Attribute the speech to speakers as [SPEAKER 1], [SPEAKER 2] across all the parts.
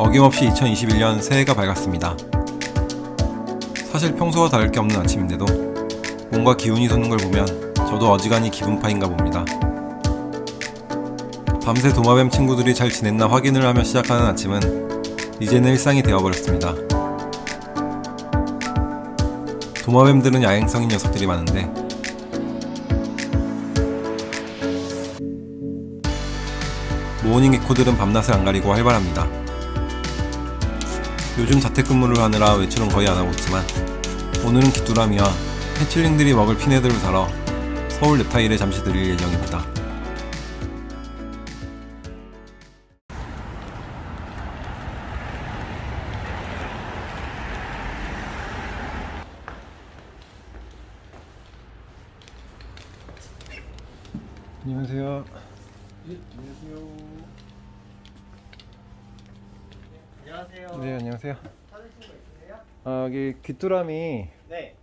[SPEAKER 1] 어김없이 2021년 새해가 밝았습니다. 사실 평소와 다를 게 없는 아침인데도 뭔가 기운이 도는 걸 보면 저도 어지간히 기분파인가 봅니다. 밤새 도마뱀 친구들이 잘 지냈나 확인을 하며 시작하는 아침은 이제는 일상이 되어버렸습니다. 도마뱀들은 야행성인 녀석들이 많은데 모닝 개코들은 밤낮을 안 가리고 활발합니다. 요즘 자택근무를 하느라 외출은 거의 안 하고 있지만 오늘은 귀뚜라미와 해칠링들이 먹을 피네들을 사러 서울 랩타일에 잠시 들릴 예정입니다. 안녕하세요.
[SPEAKER 2] 안녕하세요.
[SPEAKER 1] 네, 안녕하세요.
[SPEAKER 2] 찾으신 거 있으세요?
[SPEAKER 1] 아, 여기 귀뚜라미
[SPEAKER 2] 네.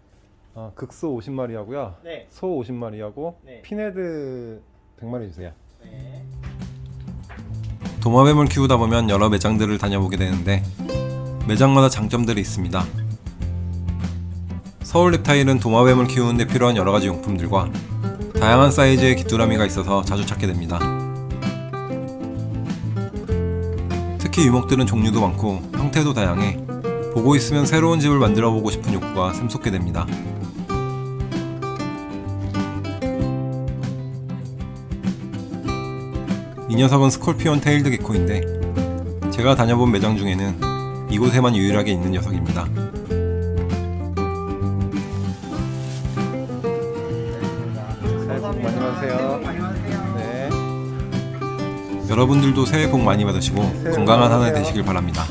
[SPEAKER 1] 어, 극소 50마리 하고요.
[SPEAKER 2] 네.
[SPEAKER 1] 소 50마리 하고
[SPEAKER 2] 네.
[SPEAKER 1] 피네드 100마리 주세요.
[SPEAKER 2] 네.
[SPEAKER 1] 도마뱀을 키우다 보면 여러 매장들을 다녀보게 되는데 매장마다 장점들이 있습니다. 서울 rep타일은 도마뱀을 키우는 데 필요한 여러 가지 용품들과 다양한 사이즈의 귀뚜라미가 있어서 자주 찾게 됩니다. 특히 유목들은 종류도 많고 형태도 다양해 보고 있으면 새로운 집을 만들어 보고 싶은 욕구가 샘솟게 됩니다. 이 녀석은 스콜피온 테일드 게코인데 제가 다녀본 매장 중에는 이곳에만 유일하게 있는 녀석입니다.
[SPEAKER 2] 많이 받으세요.
[SPEAKER 1] 네. 여러분들도 새해 복 많이 받으시고 건강한 한 해 되시길 바랍니다.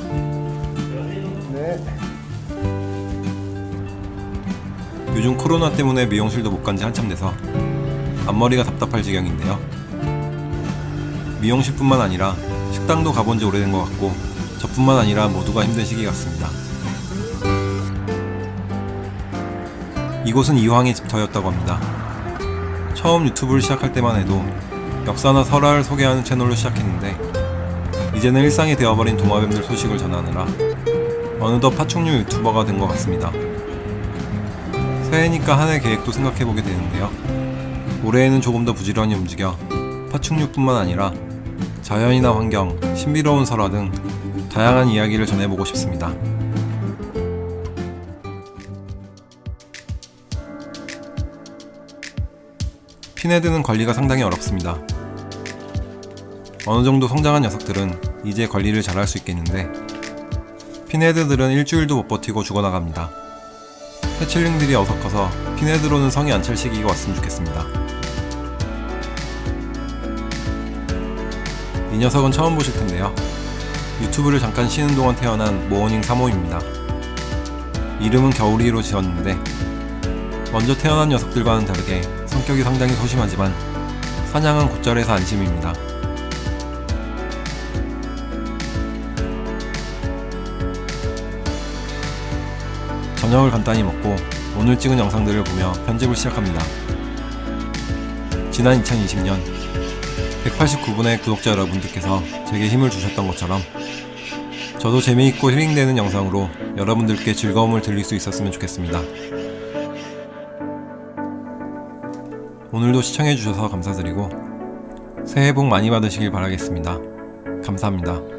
[SPEAKER 2] 네.
[SPEAKER 1] 요즘 코로나 때문에 미용실도 못 간 지 한참 돼서 앞머리가 답답할 지경인데요. 미용실뿐만 아니라 식당도 가본 지 오래된 것 같고 저뿐만 아니라 모두가 힘든 시기 같습니다. 이곳은 이황의 집터였다고 합니다. 처음 유튜브를 시작할 때만 해도 역사나 설화를 소개하는 채널로 시작했는데 이제는 일상이 되어버린 도마뱀들 소식을 전하느라 어느덧 파충류 유튜버가 된 것 같습니다. 새해니까 한 해 계획도 생각해보게 되는데요. 올해에는 조금 더 부지런히 움직여 파충류뿐만 아니라 자연이나 환경, 신비로운 설화 등 다양한 이야기를 전해보고 싶습니다. 피네드는 관리가 상당히 어렵습니다. 어느 정도 성장한 녀석들은 이제 관리를 잘할 수 있겠는데 피네드들은 일주일도 못 버티고 죽어나갑니다. 해칠링들이 어서 커서 피네드로는 성이 안 찰 시기가 왔으면 좋겠습니다. 이 녀석은 처음 보실 텐데요. 유튜브를 잠깐 쉬는 동안 태어난 모어닝 3호입니다. 이름은 겨울이로 지었는데 먼저 태어난 녀석들과는 다르게 성격이 상당히 소심하지만 사냥은 곧잘해서 안심입니다. 저녁을 간단히 먹고 오늘 찍은 영상들을 보며 편집을 시작합니다. 지난 2020년 189분의 구독자 여러분들께서 제게 힘을 주셨던 것처럼 저도 재미있고 힐링되는 영상으로 여러분들께 즐거움을 드릴 수 있었으면 좋겠습니다. 오늘도 시청해주셔서 감사드리고 새해 복 많이 받으시길 바라겠습니다. 감사합니다.